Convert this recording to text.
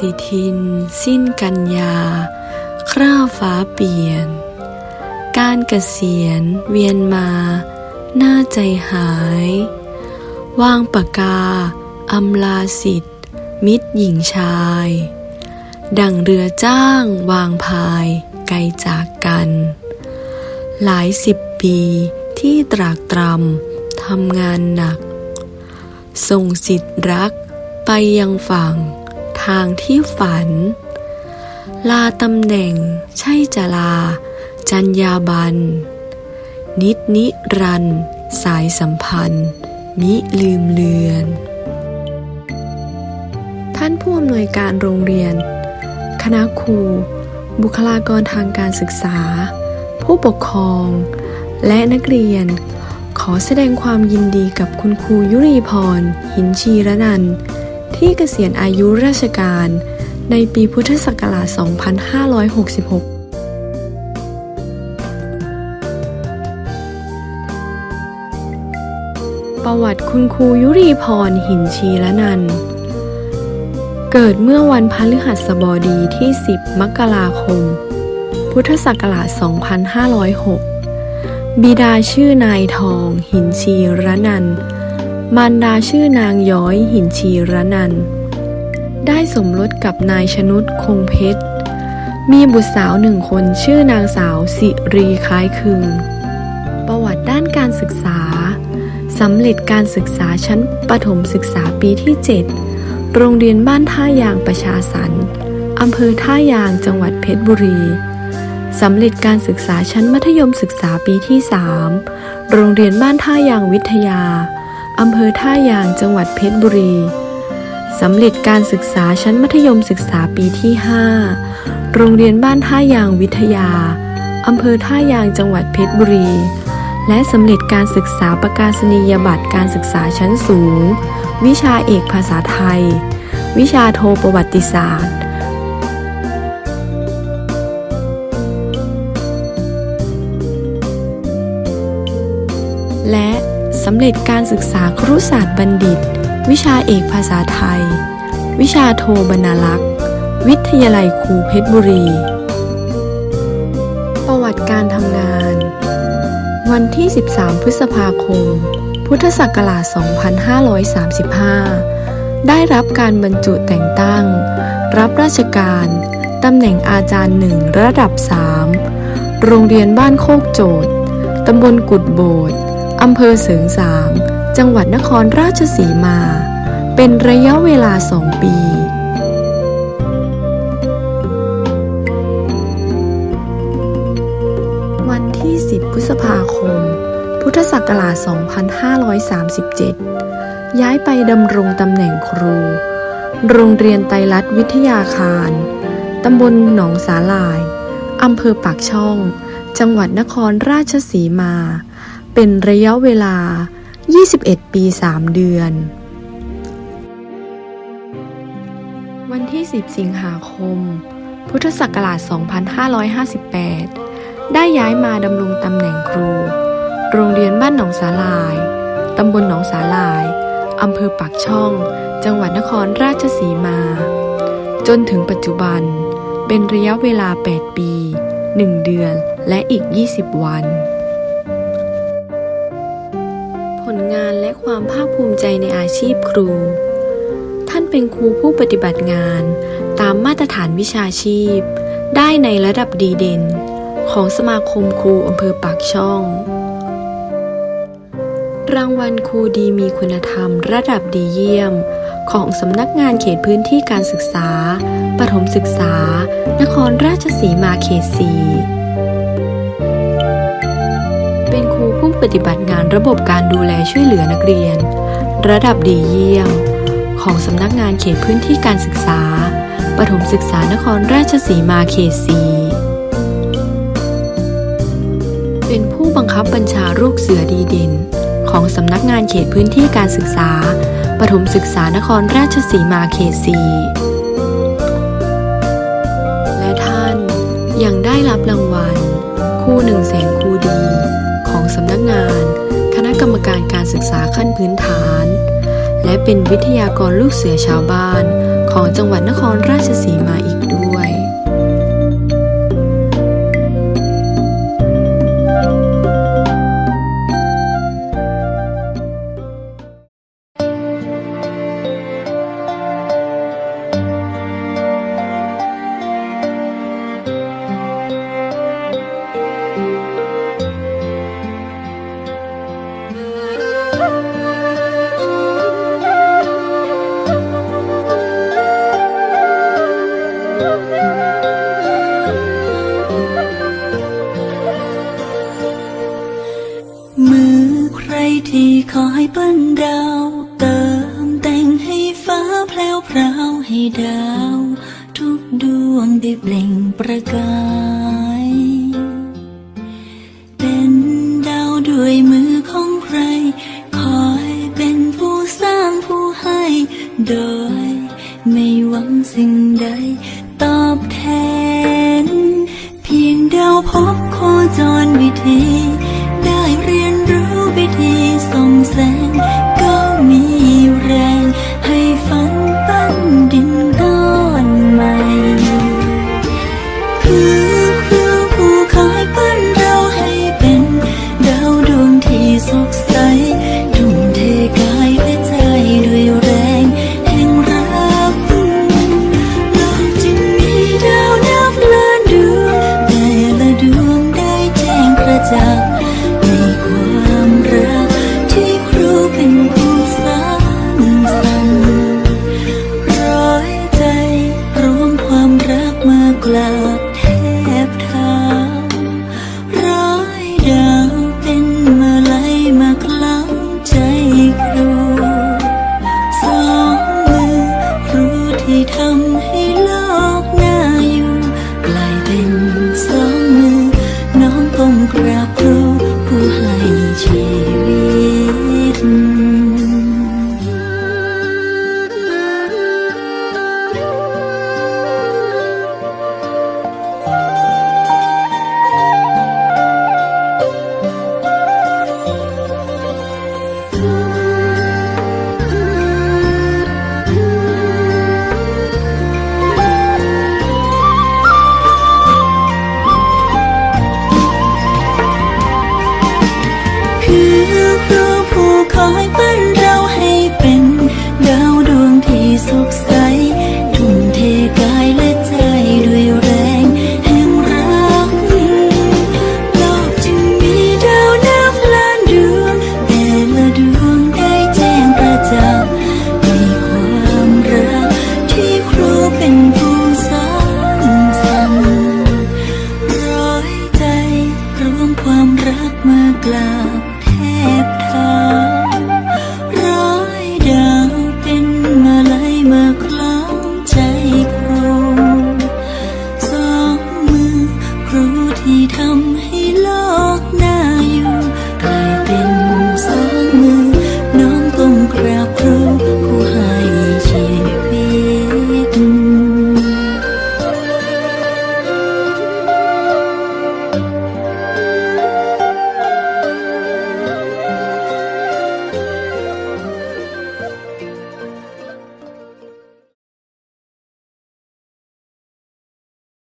ฏิทิน สิ้นกันยา คร่าฟ้าเปลี่ยน การเกษียณเวียนมา หน้าใจหาย วางปากกา อำลาสิทธิ์ มิตรหญิงชาย ดังเรือจ้างวางพายไกลจากกัน หลายสิบปีที่ตรากตรำทำงานหนัก ส่งสิทธิ์รักไปยังฝั่ง ทางที่ฝัน ลาตำแหน่ง ใช่จะลา จัญญาบัน นิดนิรัน สายสัมพันธ์ มิลืมเลือน ท่านผู้อำนวยการโรงเรียน คณะครู บุคลากรทางการศึกษา ผู้ปกครอง และนักเรียนขอแสดงความยินดีกับคุณครูยุรีพร หินชีระนัน ที่เกษียณอายุราชการ ในปีพุทธศักราช 2566ประวัติคุณครูยุรีพรหินชีระนัน เกิดเมื่อวันพฤหัสบดีที่ 10 มกราคม พุทธศักราช 2506 บิดาชื่อนายทองหินชีระนันท มารดาชื่อนางย้อยหินชีระนัน ได้สมรสกับนายชนุดคงเพชร มีบุตรสาวหนึ่งคนชื่อนางสาวสิรีคล้ายคลึงประวัติด้านการศึกษา สำเร็จการศึกษาชั้นประถมศึกษาปีที่ 7 โรงเรียนบ้านท่ายางประชาสรรค์อำเภอท่ายางจังหวัดเพชรบุรี สำเร็จการศึกษาชั้นมัธยมศึกษาปีที่ 3 โรงเรียนบ้านท่ายางวิทยา อำเภอท่ายางจังหวัดเพชรบุรี สำเร็จการศึกษาชั้นมัธยมศึกษาปีที่ 5 โรงเรียนบ้านท่ายางวิทยา อำเภอท่ายางจังหวัดเพชรบุรี และสำเร็จการศึกษาประกาศนียบัตรการศึกษาชั้นสูง วิชาเอกภาษาไทย วิชาโทประวัติศาสตร์และ สำเร็จการศึกษาครุศาสตร์บัณฑิต วิชาเอกภาษาไทย วิชาโทบรรลักษ์ วิทยาลัยครูเพชรบุรี ประวัติการทำงาน วันที่ 13 พฤษภาคม พุทธศักราช 2535 ได้รับการบรรจุแต่งตั้ง รับราชการตำแหน่งอาจารย์หนึ่งระดับ 3 โรงเรียนบ้านโคกโจดตำบลกุดโบด อำเภอเสริงสาง จังหวัดนครราชสีมา เป็นระยะเวลาสองปี วันที่ 10 พฤษภาคม พุทธศักราช 2537 ย้ายไปดำรงตำแหน่งครู โรงเรียนไตรรัตวิทยาคาร ตำบลหนองสาลาย อำเภอปากช่อง จังหวัดนครราชสีมา เป็นระยะเวลา 21 ปี 3 เดือน วันที่ 10 สิงหาคม พุทธศักราช 2558 ได้ย้ายมาดำรงตำแหน่งครู โรงเรียนบ้านหนองสาลาย ตำบลหนองสาลาย อำเภอปากช่อง จังหวัดนครราชสีมา จนถึงปัจจุบัน เป็นระยะเวลา 8 ปี 1 เดือน และอีก 20 วัน ความภาคภูมิใจในอาชีพครู ท่านเป็นครูผู้ปฏิบัติงานตามมาตรฐานวิชาชีพ ได้ในระดับดีเด่น ของสมาคมครูอำเภอปากช่อง รางวัลครูดีมีคุณธรรมระดับดีเยี่ยม ของสำนักงานเขตพื้นที่การศึกษา ปฐมศึกษา นครราชสีมาเขตสี ปฏิบัติงานระบบการดูแลช่วยเหลือนักเรียน ระดับดีเยี่ยม ของสำนักงานเขตพื้นที่การศึกษา ปฐมศึกษานครราชสีมาเขตสีเป็นผู้บังคับบัญชาลูกเสือดีเด่น ของสำนักงานเขตพื้นที่การศึกษา ปฐมศึกษานครราชสีมาเขตสีและท่านยังได้รับรางวัล คู่หนึ่งแสนครูดีของ สำนักงาน คณะกรรมการการศึกษาขั้นพื้นฐาน และเป็นวิทยากรลูกเสือชาวบ้านของจังหวัดนครราชสีมาอีก ปั้นดาว เติมแต่งให้ฟ้าแพลวพราวให้ดาว ทุกดวงได้เปล่งประกาย เป็นดาวด้วยมือของใคร คอยเป็นผู้สร้างผู้ให้ โดย ไม่หวังสิ่งใด ตอบแทน เพียงดาวพบ